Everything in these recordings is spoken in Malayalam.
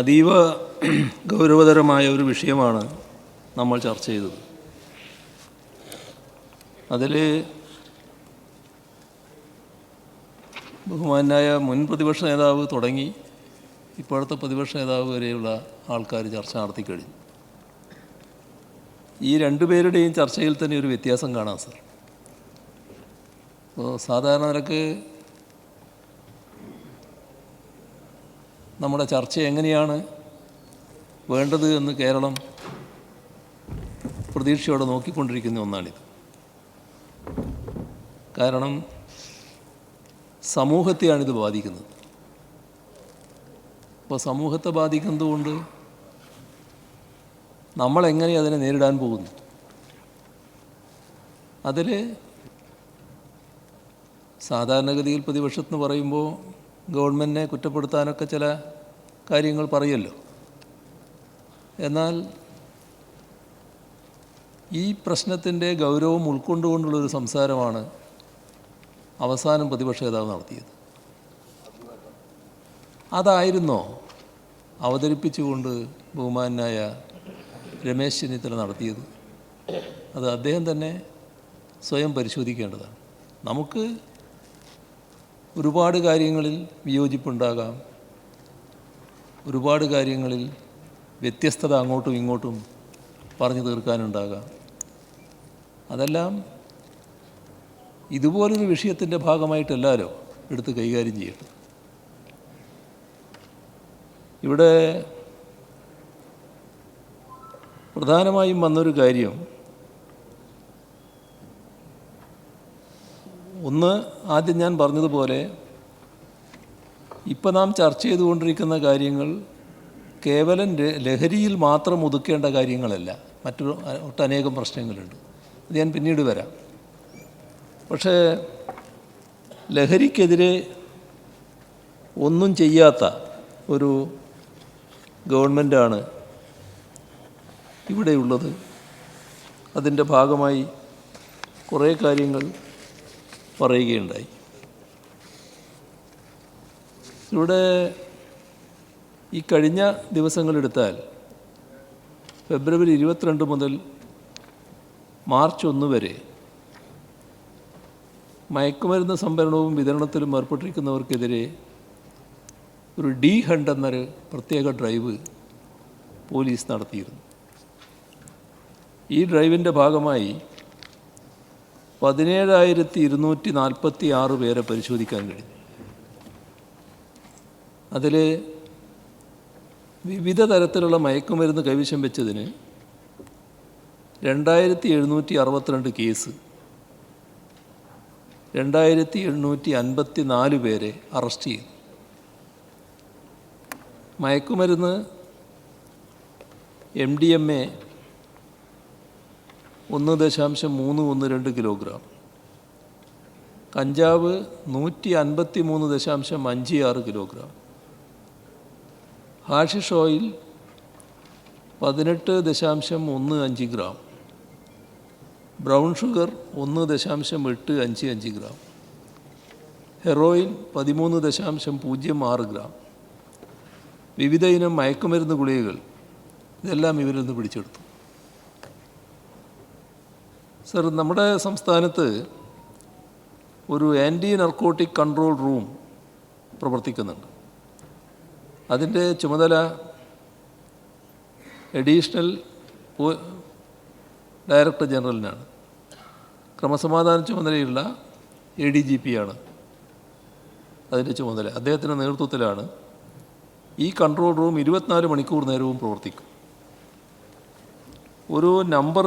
അതീവ ഗൗരവതരമായ ഒരു വിഷയമാണ് നമ്മൾ ചർച്ച ചെയ്തത്. അതിൽ ബഹുമാനായ മുൻ പ്രതിപക്ഷ നേതാവ് തുടങ്ങി ഇപ്പോഴത്തെ പ്രതിപക്ഷ നേതാവ് വരെയുള്ള ആൾക്കാർ ചർച്ച നടത്തിക്കഴിഞ്ഞു ഈ രണ്ടുപേരുടെയും ചർച്ചയിൽ തന്നെ ഒരു വ്യത്യാസം കാണാം സർ. അപ്പോൾ സാധാരണ നിലയ്ക്ക് നമ്മുടെ ചർച്ച എങ്ങനെയാണ് വേണ്ടത് എന്ന് കേരളം പ്രതീക്ഷയോടെ നോക്കിക്കൊണ്ടിരിക്കുന്ന ഒന്നാണിത്. കാരണം സമൂഹത്തെയാണിത് ബാധിക്കുന്നത്. അപ്പോൾ സമൂഹത്തെ ബാധിക്കുന്നതുകൊണ്ട് നമ്മളെങ്ങനെ അതിനെ നേരിടാൻ പോകുന്നു? അതിൽ സാധാരണഗതിയിൽ പ്രതിപക്ഷത്തെന്ന് പറയുമ്പോൾ ഗവൺമെന്റിനെ കുറ്റപ്പെടുത്താനൊക്കെ ചില കാര്യങ്ങൾ പറയുമല്ലോ എന്നാൽ ഈ പ്രശ്നത്തിന്റെ ഗൗരവം ഉൾക്കൊണ്ടുകൊണ്ടുള്ളൊരു സംസാരമാണ് അവസാനം പ്രതിപക്ഷ നേതാവ് നടത്തിയത്. അതായിരുന്നോ അവതരിപ്പിച്ചുകൊണ്ട് ബഹുമാനായ രമേശ് ചെന്നിത്തല നടത്തിയത്? അത് അദ്ദേഹം തന്നെ സ്വയം പരിശോധിക്കേണ്ടതാണ്. നമുക്ക് ഒരുപാട് കാര്യങ്ങളിൽ വിയോജിപ്പുണ്ടാകാം. ഒരുപാട് കാര്യങ്ങളിൽ വ്യത്യസ്തത അങ്ങോട്ടും ഇങ്ങോട്ടും പറഞ്ഞു തീർക്കാനുണ്ടാകാം. അതെല്ലാം ഇതുപോലൊരു വിഷയത്തിന്റെ ഭാഗമായിട്ടല്ലാലോ എടുത്ത് കൈകാര്യം ചെയ്യട്ടെ ഇവിടെ പ്രധാനമായും വന്നൊരു കാര്യം ഒന്ന് ആദ്യം ഞാൻ പറഞ്ഞതുപോലെ ഇപ്പം നാം ചർച്ച ചെയ്തുകൊണ്ടിരിക്കുന്ന കാര്യങ്ങൾ കേവലം ലഹരിയിൽ മാത്രം ഒതുക്കേണ്ട കാര്യങ്ങളല്ല. മറ്റൊരു ഒട്ടനേകം പ്രശ്നങ്ങളുണ്ട്. അത് ഞാൻ പിന്നീട് വരാം. പക്ഷേ ലഹരിക്കെതിരെ ഒന്നും ചെയ്യാത്ത ഒരു ഗവൺമെന്റാണ് ഇവിടെയുള്ളത്. അതിന്റെ ഭാഗമായി കുറേ കാര്യങ്ങൾ പറയുകയുണ്ടായി. ഇവിടെ ഈ കഴിഞ്ഞ ദിവസങ്ങളെടുത്താൽ ഫെബ്രുവരി ഇരുപത്തിരണ്ട് മുതൽ മാർച്ച് ഒന്ന് വരെ മയക്കുമരുന്ന് സംഭരണവും വിതരണത്തിലും ഏർപ്പെട്ടിരിക്കുന്നവർക്കെതിരെ ഒരു ഡി ഹണ്ട് എന്നൊരു പ്രത്യേക ഡ്രൈവ് പോലീസ് നടത്തിയിരുന്നു. ഈ ഡ്രൈവിന്റെ ഭാഗമായി പതിനേഴായിരത്തി ഇരുന്നൂറ്റി നാൽപ്പത്തി ആറ് പേരെ പരിശോധിക്കാൻ കഴിഞ്ഞു. അതിൽ വിവിധ തരത്തിലുള്ള മയക്കുമരുന്ന് കൈവശം വെച്ചതിന് രണ്ടായിരത്തി എഴുന്നൂറ്റി അറുപത്തിരണ്ട് കേസ് രണ്ടായിരത്തി എണ്ണൂറ്റി അൻപത്തി നാല് പേരെ അറസ്റ്റ് ചെയ്തു. മയക്കുമരുന്ന് എം ഡി എം എ ഒന്ന് ദശാംശം മൂന്ന് ഒന്ന് രണ്ട് കിലോഗ്രാം കഞ്ചാവ് നൂറ്റി അൻപത്തി മൂന്ന് ദശാംശം അഞ്ച് ആറ് കിലോഗ്രാം ഹാഷിഷ് ഓയിൽ പതിനെട്ട് ദശാംശം ഒന്ന് അഞ്ച് ഗ്രാം ബ്രൗൺ ഷുഗർ ഒന്ന് ദശാംശം എട്ട് അഞ്ച് അഞ്ച് ഗ്രാം ഹെറോയിൻ പതിമൂന്ന് ദശാംശം പൂജ്യം ആറ് ഗ്രാം വിവിധ ഇനം മയക്കുമരുന്ന് ഗുളികകൾ ഇതെല്ലാം ഇവരിൽ നിന്ന് പിടിച്ചെടുത്തു. സർ നമ്മുടെ സംസ്ഥാനത്ത് ഒരു ആന്റി നർക്കോട്ടിക് കൺട്രോൾ റൂം പ്രവർത്തിക്കുന്നുണ്ട്. അതിന്റെ ചുമതല എഡീഷണൽ ഡയറക്ടർ ജനറലിനാണ്. ക്രമസമാധാന ചുമതലയുള്ള എ ഡി ജി പി ആണ് അതിന്റെ ചുമതല. അദ്ദേഹത്തിന്റെ നേതൃത്വത്തിലാണ് ഈ കൺട്രോൾ റൂം ഇരുപത്തിനാല് മണിക്കൂർ നേരവും പ്രവർത്തിക്കും. ഒരു നമ്പർ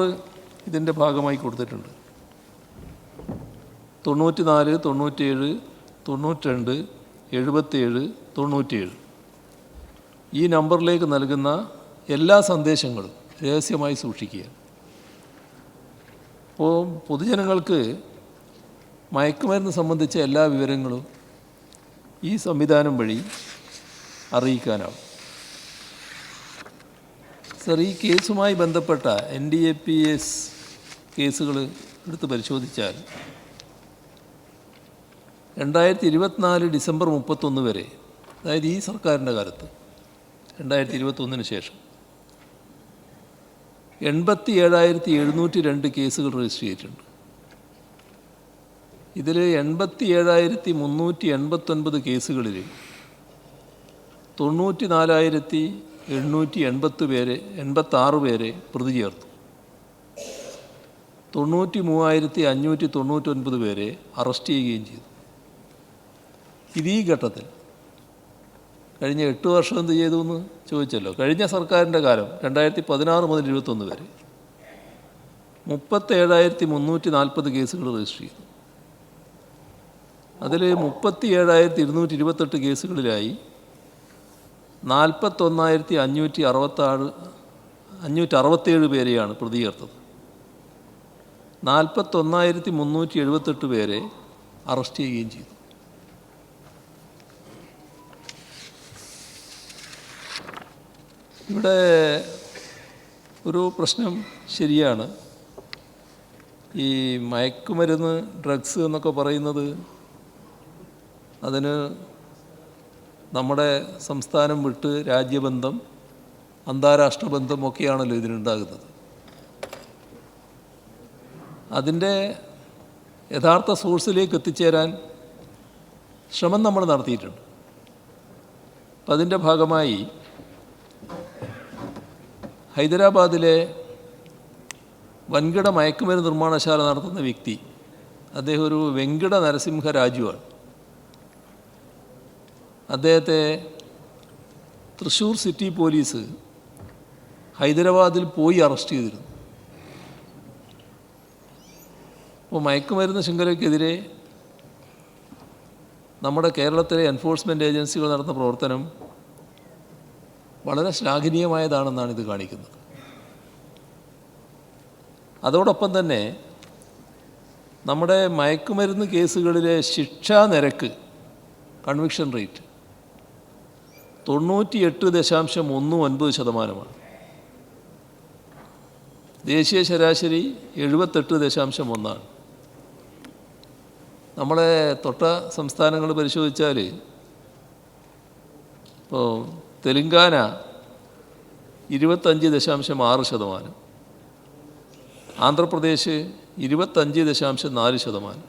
ഇതിന്റെ ഭാഗമായി കൊടുത്തിട്ടുണ്ട്. തൊണ്ണൂറ്റി നാല് തൊണ്ണൂറ്റേഴ് തൊണ്ണൂറ്റിരണ്ട് എഴുപത്തേഴ് തൊണ്ണൂറ്റിയേഴ്. ഈ നമ്പറിലേക്ക് നൽകുന്ന എല്ലാ സന്ദേശങ്ങളും രഹസ്യമായി സൂക്ഷിക്കുക. അപ്പോൾ പൊതുജനങ്ങൾക്ക് മയക്കുമരുന്ന് സംബന്ധിച്ച എല്ലാ വിവരങ്ങളും ഈ സംവിധാനം വഴി അറിയിക്കാനാവും. സർ ഈ കേസുമായി ബന്ധപ്പെട്ട N D A P S കേസുകൾ എടുത്ത് പരിശോധിച്ചാൽ രണ്ടായിരത്തി ഇരുപത്തിനാല് ഡിസംബർ മുപ്പത്തൊന്ന് വരെ അതായത് ഈ സർക്കാരിന്റെ കാലത്ത് രണ്ടായിരത്തി ഇരുപത്തൊന്നിന് ശേഷം. എൺപത്തി ഏഴായിരത്തി എഴുന്നൂറ്റി രണ്ട് കേസുകൾ രജിസ്റ്റർ ചെയ്തിട്ടുണ്ട് ഇതിൽ എൺപത്തി ഏഴായിരത്തി മുന്നൂറ്റി എൺപത്തൊൻപത് കേസുകളിൽ തൊണ്ണൂറ്റി നാലായിരത്തി എണ്ണൂറ്റി എൺപത്ത് പേരെ എൺപത്താറ് പേരെ പ്രതി ചേർത്തു. തൊണ്ണൂറ്റി മൂവായിരത്തി അഞ്ഞൂറ്റി തൊണ്ണൂറ്റൊൻപത് പേരെ അറസ്റ്റ് ചെയ്യുകയും ചെയ്തു. ഇത് ഘട്ടത്തിൽ കഴിഞ്ഞ എട്ട് വർഷം എന്ത് ചെയ്തു എന്ന് ചോദിച്ചല്ലോ. കഴിഞ്ഞ സർക്കാരിന്റെ കാലം രണ്ടായിരത്തി പതിനാറ് മുതൽ ഇരുപത്തൊന്ന് വരെ മുപ്പത്തേഴായിരത്തി മുന്നൂറ്റി നാൽപ്പത് കേസുകൾ രജിസ്റ്റർ ചെയ്തു. അതിൽ മുപ്പത്തി ഏഴായിരത്തി ഇരുന്നൂറ്റി ഇരുപത്തെട്ട് കേസുകളിലായി നാൽപ്പത്തൊന്നായിരത്തി അഞ്ഞൂറ്റി അറുപത്താറ് അഞ്ഞൂറ്റി അറുപത്തേഴ് പേരെയാണ് പ്രതി ചേർത്തത് നാൽപ്പത്തൊന്നായിരത്തി മുന്നൂറ്റി എഴുപത്തെട്ട് പേരെ അറസ്റ്റ് ചെയ്യുകയും ചെയ്തു. ഇവിടെ ഒരു പ്രശ്നം ശരിയാണ്. ഈ മയക്കുമരുന്ന് ഡ്രഗ്സ് എന്നൊക്കെ പറയുന്നത് അതിന് നമ്മുടെ സംസ്ഥാനം വിട്ട് രാജ്യബന്ധം അന്താരാഷ്ട്ര ബന്ധമൊക്കെയാണല്ലോ ഇതിനുണ്ടാകുന്നത്. അതിന്റെ യഥാർത്ഥ സോഴ്സിലേക്ക് എത്തിച്ചേരാൻ ശ്രമം നമ്മൾ നടത്തിയിട്ടുണ്ട്. അപ്പം അതിന്റെ ഭാഗമായി ഹൈദരാബാദിലെ വൻകിട മയക്കുമരുന്ന് നിർമ്മാണശാല നടത്തുന്ന വ്യക്തി. അദ്ദേഹം ഒരു വെങ്കിട നരസിംഹ രാജുവാണ്. അദ്ദേഹത്തെ തൃശ്ശൂർ സിറ്റി പോലീസ് ഹൈദരാബാദിൽ പോയി അറസ്റ്റ് ചെയ്തിരുന്നു. അപ്പോൾ മയക്കുമരുന്ന് ശൃംഖലയ്ക്കെതിരെ നമ്മുടെ കേരളത്തിലെ എൻഫോഴ്സ്മെന്റ് ഏജൻസികൾ നടത്തുന്ന പ്രവർത്തനം വളരെ ശ്ലാഘനീയമായതാണെന്നാണ് ഇത് കാണിക്കുന്നത്. അതോടൊപ്പം തന്നെ നമ്മുടെ മയക്കുമരുന്ന് കേസുകളിലെ ശിക്ഷാ നിരക്ക് കൺവിക്ഷൻ റേറ്റ് തൊണ്ണൂറ്റിയെട്ട് ദശാംശം ഒന്ന് ഒൻപത് ശതമാനമാണ്. ദേശീയ ശരാശരി എഴുപത്തെട്ട് ദശാംശം ഒന്നാണ്. നമ്മളെ തൊട്ട സംസ്ഥാനങ്ങൾ പരിശോധിച്ചാൽ ഇപ്പോൾ തെലുങ്കാന ഇരുപത്തഞ്ച് ദശാംശം ആറ് ശതമാനം. ആന്ധ്രാപ്രദേശ് ഇരുപത്തഞ്ച് ദശാംശം നാല് ശതമാനം.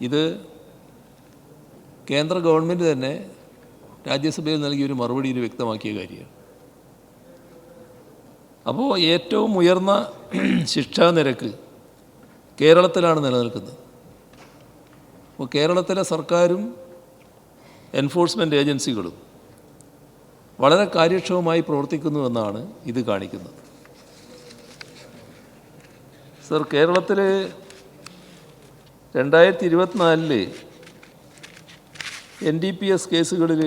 ഇത് കേന്ദ്ര ഗവൺമെന്റ് തന്നെ രാജ്യസഭയിൽ നൽകിയ ഒരു മറുപടിയിൽ വ്യക്തമാക്കിയ കാര്യമാണ്. അപ്പോൾ ഏറ്റവും ഉയർന്ന ശിക്ഷാ നിരക്ക് കേരളത്തിലാണ് നിലനിൽക്കുന്നത്. അപ്പോൾ കേരളത്തിലെ സർക്കാരും എൻഫോഴ്സ്മെന്റ് ഏജൻസികളും വളരെ കാര്യക്ഷമമായി പ്രവർത്തിക്കുന്നുവെന്നാണ് ഇത് കാണിക്കുന്നത്. സർ കേരളത്തിൽ രണ്ടായിരത്തി ഇരുപത്തിനാലിൽ എൻ ഡി പി എസ് കേസുകളിൽ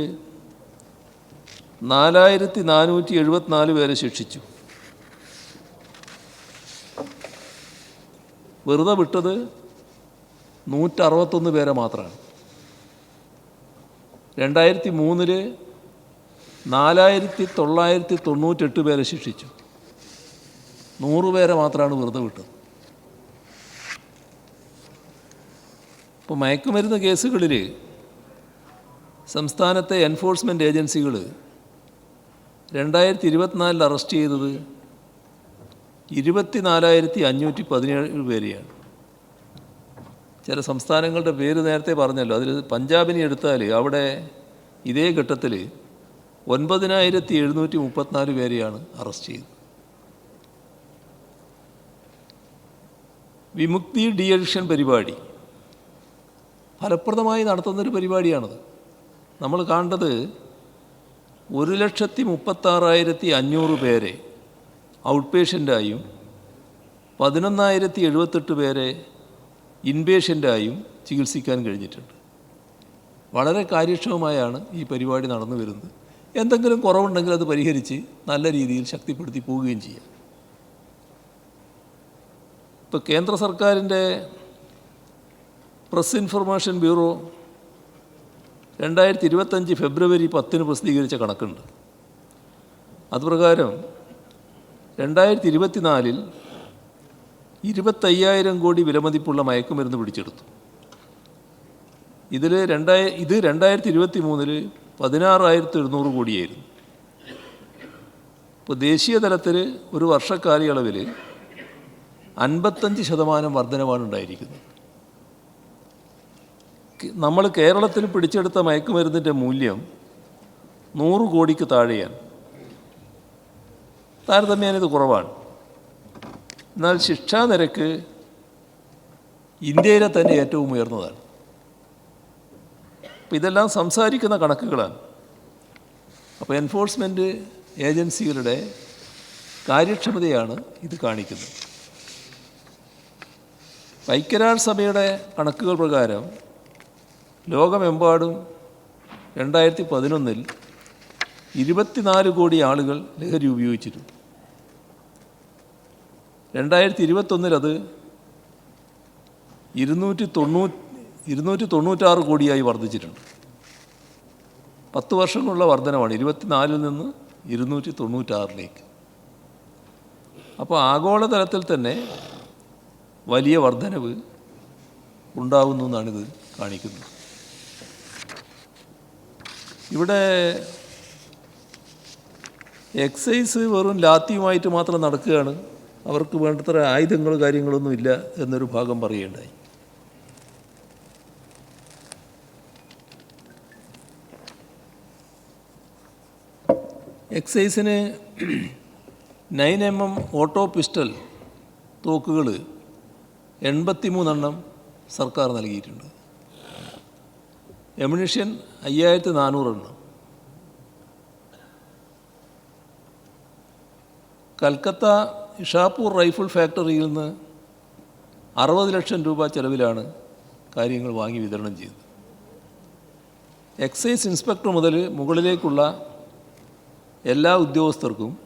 നാലായിരത്തി നാനൂറ്റി എഴുപത്തിനാല് പേരെ ശിക്ഷിച്ചു. വെറുതെ വിട്ടത് നൂറ്ററുപത്തൊന്ന് പേരെ മാത്രമാണ്. രണ്ടായിരത്തി മൂന്നിൽ നാലായിരത്തി തൊള്ളായിരത്തി തൊണ്ണൂറ്റെട്ട് പേരെ ശിക്ഷിച്ചു. നൂറ് പേരെ മാത്രമാണ് വെറുതെ വിട്ടത്. ഇപ്പോൾ മയക്കുമരുന്ന് കേസുകളിൽ സംസ്ഥാനത്തെ എൻഫോഴ്സ്മെന്റ് ഏജൻസികൾ രണ്ടായിരത്തി ഇരുപത്തിനാലിൽ അറസ്റ്റ് ചെയ്തത് ഇരുപത്തിനാലായിരത്തി അഞ്ഞൂറ്റി പതിനേഴ് പേരെയാണ്. ചില സംസ്ഥാനങ്ങളുടെ പേര് നേരത്തെ പറഞ്ഞല്ലോ. അതിൽ പഞ്ചാബിനെ എടുത്താൽ അവിടെ ഇതേ ഘട്ടത്തിൽ ഒൻപതിനായിരത്തി എഴുന്നൂറ്റി മുപ്പത്തിനാല് പേരെയാണ് അറസ്റ്റ് ചെയ്തത്. വിമുക്തി ഡി അഡിക്ഷൻ പരിപാടി ഫലപ്രദമായി നടത്തുന്നൊരു പരിപാടിയാണത്. നമ്മൾ കാണേണ്ടത് ഒരു ലക്ഷത്തി മുപ്പത്താറായിരത്തി അഞ്ഞൂറ് പേരെ ഔട്ട് പേഷ്യന്റായും പതിനൊന്നായിരത്തി എഴുപത്തെട്ട് പേരെ ഇൻപേഷ്യന്റായും ചികിത്സിക്കാൻ കഴിഞ്ഞിട്ടുണ്ട്. വളരെ കാര്യക്ഷമമായാണ് ഈ പരിപാടി നടന്നു വരുന്നത്. എന്തെങ്കിലും കുറവുണ്ടെങ്കിൽ അത് പരിഹരിച്ച് നല്ല രീതിയിൽ ശക്തിപ്പെടുത്തി പോവുകയും ചെയ്യാം. ഇപ്പോൾ കേന്ദ്ര സർക്കാരിന്റെ പ്രസ് ഇൻഫർമേഷൻ ബ്യൂറോ രണ്ടായിരത്തി ഇരുപത്തഞ്ച് ഫെബ്രുവരി പത്തിന് പ്രസിദ്ധീകരിച്ച കണക്കുണ്ട്. അതുപ്രകാരം രണ്ടായിരത്തി ഇരുപത്തിനാലിൽ ഇരുപത്തയ്യായിരം കോടി വിലമതിപ്പുള്ള മയക്കുമരുന്ന് പിടിച്ചെടുത്തു. ഇതിൽ രണ്ടായി ഇത് രണ്ടായിരത്തി ഇരുപത്തി മൂന്നിൽ പതിനാറായിരത്തി എഴുന്നൂറ് കോടിയായിരുന്നു. ഇപ്പോൾ ദേശീയ തലത്തിൽ ഒരു വർഷക്കാലയളവിൽ അൻപത്തഞ്ച് ശതമാനം വർധനമാണ് ഉണ്ടായിരിക്കുന്നത് നമ്മൾ കേരളത്തിൽ പിടിച്ചെടുത്ത മയക്കുമരുന്നിന്റെ മൂല്യം നൂറ് കോടിക്ക് താഴെയാണ്. താരതമ്യേന ഇത് കുറവാണ്. എന്നാൽ ശിക്ഷാ നിരക്ക് ഇന്ത്യയിലെ തന്നെ ഏറ്റവും ഉയർന്നതാണ്. അപ്പോൾ ഇതെല്ലാം സംസാരിക്കുന്ന കണക്കുകളാണ്. അപ്പോൾ എൻഫോഴ്സ്മെന്റ് ഏജൻസികളുടെ കാര്യക്ഷമതയാണ് ഇത് കാണിക്കുന്നത്. ഐക്യരാഷ്ട്രസഭയുടെ കണക്കുകൾ പ്രകാരം ലോകമെമ്പാടും രണ്ടായിരത്തി പതിനൊന്നിൽ ഇരുപത്തിനാല് കോടി ആളുകൾ ലഹരി ഉപയോഗിച്ചിരുന്നു. രണ്ടായിരത്തി ഇരുപത്തൊന്നിൽ അത് ഇരുന്നൂറ്റി തൊണ്ണൂറ്റി ഇരുന്നൂറ്റി തൊണ്ണൂറ്റാറ് കോടിയായി വർദ്ധിച്ചിട്ടുണ്ട്. പത്ത് വർഷങ്ങളുള്ള വർധനമാണ് ഇരുപത്തിനാലിൽ നിന്ന് ഇരുന്നൂറ്റി തൊണ്ണൂറ്റാറിലേക്ക് അപ്പോൾ ആഗോളതലത്തിൽ തന്നെ വലിയ വർധനവ് ഉണ്ടാകുന്നു എന്നാണിത് കാണിക്കുന്നത്. ഇവിടെ എക്സൈസ് വെറും ലാത്തിയുമായിട്ട് മാത്രം നടക്കുകയാണ്. അവർക്ക് വേണ്ടത്ര ആയുധങ്ങൾ കാര്യങ്ങളൊന്നും ഇല്ല എന്നൊരു ഭാഗം പറയുകയുണ്ടായി. എക്സൈസിന് nine M M auto pistol തോക്കുകൾ എൺപത്തിമൂന്നെണ്ണം സർക്കാർ നൽകിയിട്ടുണ്ട്. എമിനിഷ്യൻ അയ്യായിരത്തി നാനൂറെണ്ണം കൽക്കത്ത ഇഷാപ്പൂർ റൈഫിൾ ഫാക്ടറിയിൽ നിന്ന് അറുപത് ലക്ഷം രൂപ ചെലവിലാണ് കാര്യങ്ങൾ വാങ്ങി വിതരണം ചെയ്തത്. എക്സൈസ് ഇൻസ്പെക്ടർ മുതൽ മുകളിലേക്കുള്ള എല്ലാ ഉദ്യോഗസ്ഥർക്കും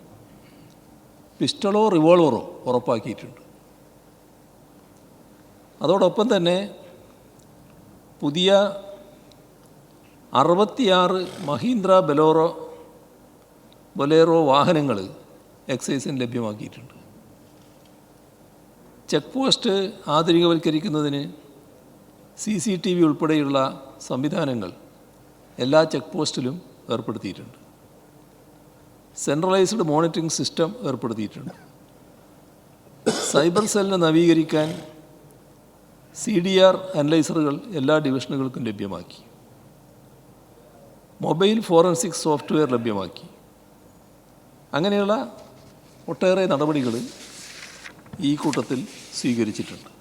പിസ്റ്റളോ റിവോൾവറോ ഉറപ്പാക്കിയിട്ടുണ്ട്. അതോടൊപ്പം തന്നെ പുതിയ അറുപത്തിയാറ് മഹീന്ദ്ര ബലോറോ ബൊലേറോ വാഹനങ്ങൾ എക്സൈസിന് ലഭ്യമാക്കിയിട്ടുണ്ട്. ചെക്ക് പോസ്റ്റ് ആധുനികവൽക്കരിക്കുന്നതിന് സി സി ടി വി ഉൾപ്പെടെയുള്ള സംവിധാനങ്ങൾ എല്ലാ ചെക്ക് പോസ്റ്റിലും ഏർപ്പെടുത്തിയിട്ടുണ്ട്. സെൻട്രലൈസ്ഡ് മോണിറ്ററിംഗ് സിസ്റ്റം ഏർപ്പെടുത്തിയിട്ടുണ്ട്. സൈബർ സെല്ലിനെ നവീകരിക്കാൻ സി ഡി ആർ അനലൈസറുകൾ എല്ലാ ഡിവിഷനുകൾക്കും ലഭ്യമാക്കി. മൊബൈൽ ഫോറൻസിക് സോഫ്റ്റ്വെയർ ലഭ്യമാക്കി. അങ്ങനെയുള്ള ഒട്ടേറെ നടപടികൾ ഈ കൂട്ടത്തിൽ സ്വീകരിച്ചിട്ടുണ്ട്.